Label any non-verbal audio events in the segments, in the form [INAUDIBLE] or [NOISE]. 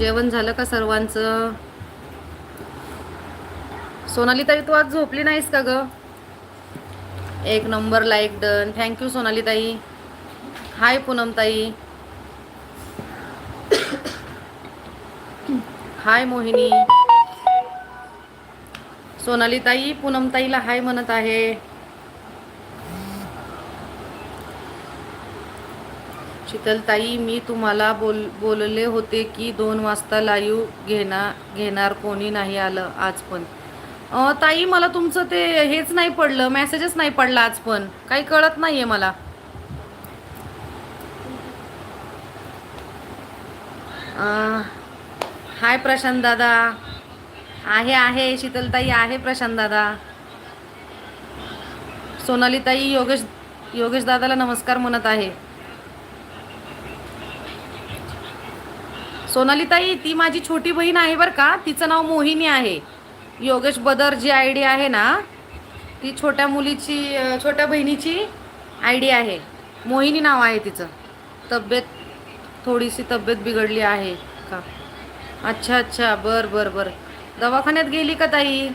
जेवण झालं का सर्वांचं? सोनाली ताई तू आज झोपली नाहीस का ग? एक number like done. Thank you Sonali ताई हाय पूनम ताई हाय मोहिनी. सोनाली ताई पूनम ताईला हाय म्हणत आहे. शीतलताई मी तुम्हाला बोल बोलले होते की दोन वाजता लाईव्ह घेणार घेणार कोणी नाही आलं आज पण. ताई मला तुमचं ते हेच नाही पडलं मेसेजच नाही पडला आज पण. काही कळत नाही आहे मला हाय प्रशांत दादा. आहे आहे शीतलताई आहे प्रशांत दादा. सोनालीताई योगेश योगेश दादाला नमस्कार म्हणत आहे. सोनालीताई ती माझी छोटी बहीण आहे बरं का. तिचं नाव मोहिनी आहे. योगेश बदर जी आय डी आहे ना ती छोट्या मुलीची छोट्या बहिणीची आय डी आहे. मोहिनी नाव आहे तिचं. तब्येत थोडीशी तब्येत बिघडली आहे का? अच्छा अच्छा. बर बर बर. दवाखान्यात गेली का ताई?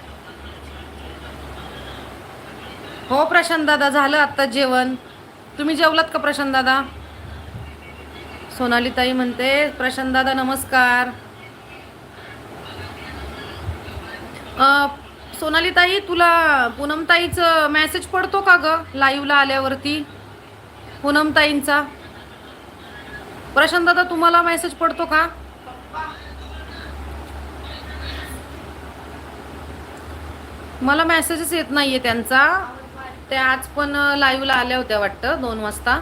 हो प्रशांत दादा झालं आत्ता जेवण. तुम्ही जेवलात का प्रशांत दादा? सोनाली ताई म्हणते प्रशांत दादा नमस्कार. सोनालीताई सोनाली ताई तुला पूनमताईचं मेसेज पडतो का ग? लाईव्हला आल्यावरती. पूनमताईंचा. प्रशांत दादा तुम्हाला मेसेज पडतो का? मला मेसेजच येत नाहीये त्यांचा. ते आज पण लाईव्हला आल्या होत्या वाटतं दोन वाजता.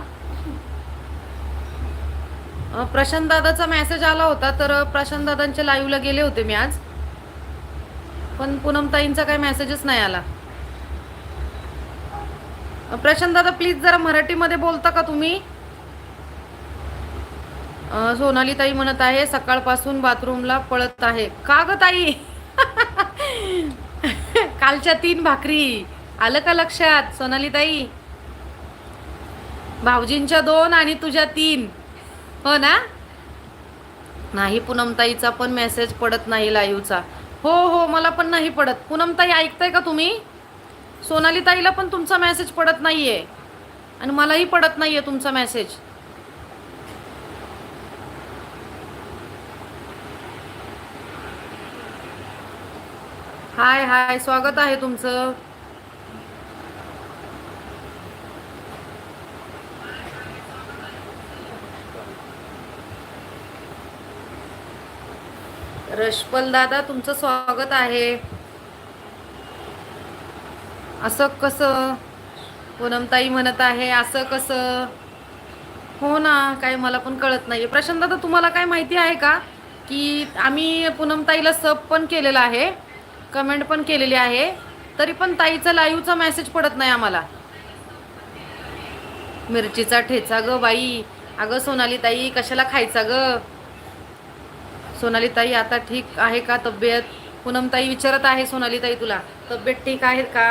प्रशांत दादाचा मेसेज आला होता तर प्रशांत दादांच्या लाईव्हला गेले होते मी आज. पण पूनमताईंचा काही मेसेजच नाही आला. प्रशांत दादा प्लीज जरा मराठीमध्ये बोलता का तुम्ही? सोनाली ताई म्हणत आहे सकाळपासून बाथरूमला पळत आहे. का ग ताई? [LAUGHS] कालच्या तीन भाकरी. आलं का लक्षात सोनाली ताई भाऊजींच्या दोन आणि तुझ्या तीन. हो ना? नाही पूनमताईचा पण मेसेज पडत नाही लाईव्हचा हो हो मला पण नाही पडत. पूनमताई ऐकताय का तुम्ही? सोनाली ताईला पण तुमचा मेसेज पडत नाहीये. आणि मलाही पडत नाहीये तुमचा मेसेज हाय हाय स्वागत आहे तुमचं. रशपल दादा तुमचं स्वागत आहे. असं कसं? पूनमताई म्हणत आहे असं कसं? हो ना काय मला पण कळत नाही प्रशांत दादा तुम्हाला काय माहिती आहे का? की आम्ही पूनमताईला सब पण केलेलं आहे कमेंट पण केलेली आहे तरी पण ताईचा लाईव्हचा मेसेज पडत नाही आम्हाला. मिरचीचा ठेचा ग बाई. अगं सोनाली ताई कशाला खायचा ग? सोनालीताई आता ठीक आहे का तब्येत? पूनमताई विचारत आहे सोनालीताई तुला. तब्येत ठीक आहे का?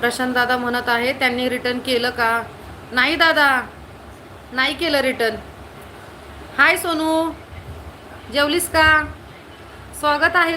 प्रशांत दादा म्हणत आहे त्यांनी रिटर्न केलं का? नाही दादा. नाही केलं रिटर्न. हाय सोनू. जेवलीस का? स्वागत आहे